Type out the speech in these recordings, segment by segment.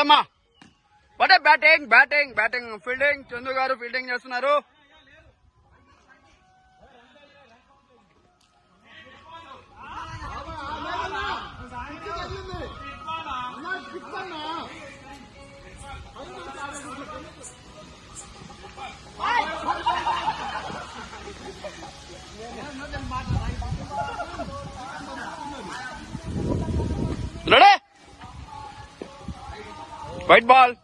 చూడమ్మా. అంటే batting batting batting. Fielding Chandu garu fielding చేస్తున్నారు. రెడీ? వైట్ బాల్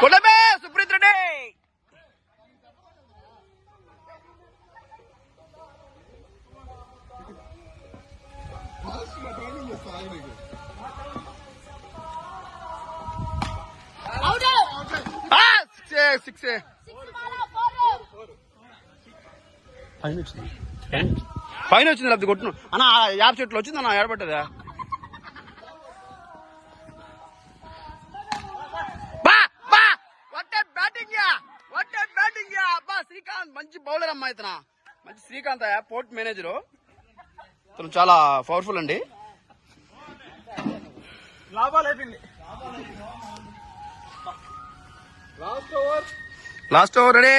కొట్టమే సుప్రీత్ రెడ్డి సిక్స్ పైన వచ్చింది పైన వచ్చింది లేకపోతే కొట్టును అన్న యాప్ చెట్లు వచ్చింది అన్న ఏడబట్టదా శ్రీకాంత్ మంచి బౌలర్ అమ్మా ఇతన. మంచి శ్రీకాంత్ అయ్యా పోర్ట్ మేనేజర్ ఇతను చాలా పవర్ఫుల్ అండి. లాభాలు అయిపోయింది last over last over ready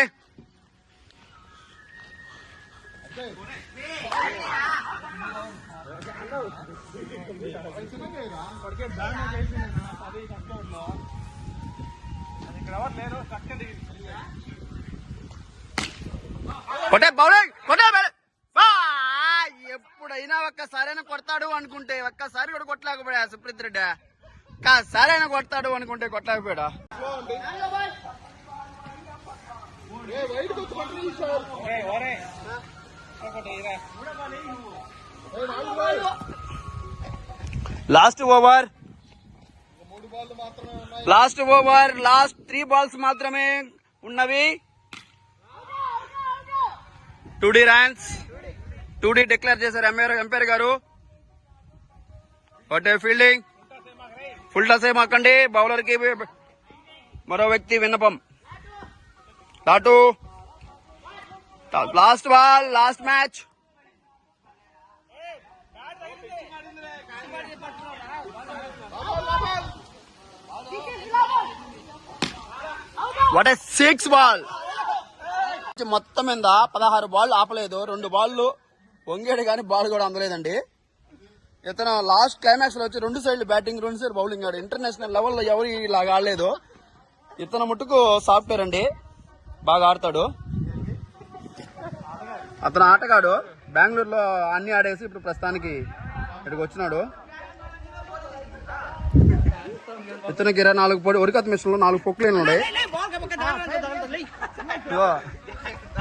కొట్టే బౌలింగ్ కొట్టే! ఎప్పుడైనా ఒక్కసారైనా కొడతాడు అనుకుంటే ఒక్కసారి కూడా కొట్టలేకపోయా సుప్రీత్ రెడ్డి. ఒక్కసారి అయినా కొడతాడు అనుకుంటే కొట్టలేకపోయాడా? White last over. Last over last three balls మాత్రమే ఉన్నవి. Two D runs two D declare చేశారు ఎంపైర్ ఎంపైర్ గారు. ఒకటే ఫీల్డింగ్. ఫుల్ టస్ ఏమాకండి బౌలర్కి మరో వ్యక్తి విన్నపం. టాటు last ball last match what six ball మొత్తం మీద పదహారు బాల్ ఆపలేదు. రెండు బాళ్ళు వంగాడు కానీ బాల్ కూడా అందలేదండి. ఇతను లాస్ట్ క్లైమాక్స్లో వచ్చి రెండు సైడ్లు బ్యాటింగ్ రెండు సైడ్ బౌలింగ్ ఆడు. ఇంటర్నేషనల్ లెవెల్లో ఎవరు ఇలాగా ఆడలేదు. ఇతను ముట్టుకు సాఫ్ట్వేర్ అండి. బాగా ఆడతాడు. అతను ఆటగాడు. బెంగళూరులో అన్ని ఆడేసి ఇప్పుడు ప్రస్తుతానికి ఇక్కడికి వచ్చినాడు. ఇతనికి ఇరవై నాలుగు పొడి ఒరికత్ మిషన్లో నాలుగు పొక్కులు ఉన్నాయి?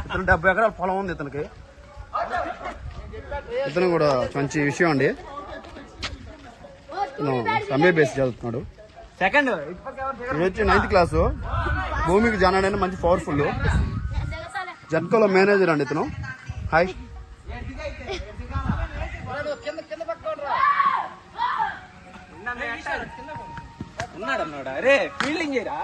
ఇతను డెబ్బై ఎకరాల పొలం ఉంది ఇతనికి. ఇతను కూడా మంచి విషయం అండి. ఎంఏ బేస్ చదువుతున్నాడు. సెకండ్. వచ్చి నైన్త్ క్లాసు భూమికి జానాడైన మంచి పవర్ఫుల్ జట్కోలో మేనేజర్ అండి ఇతను. హాయ్. ఉన్నాడు అన్నాడు? అరే ఫీల్డింగ్ చేయరా?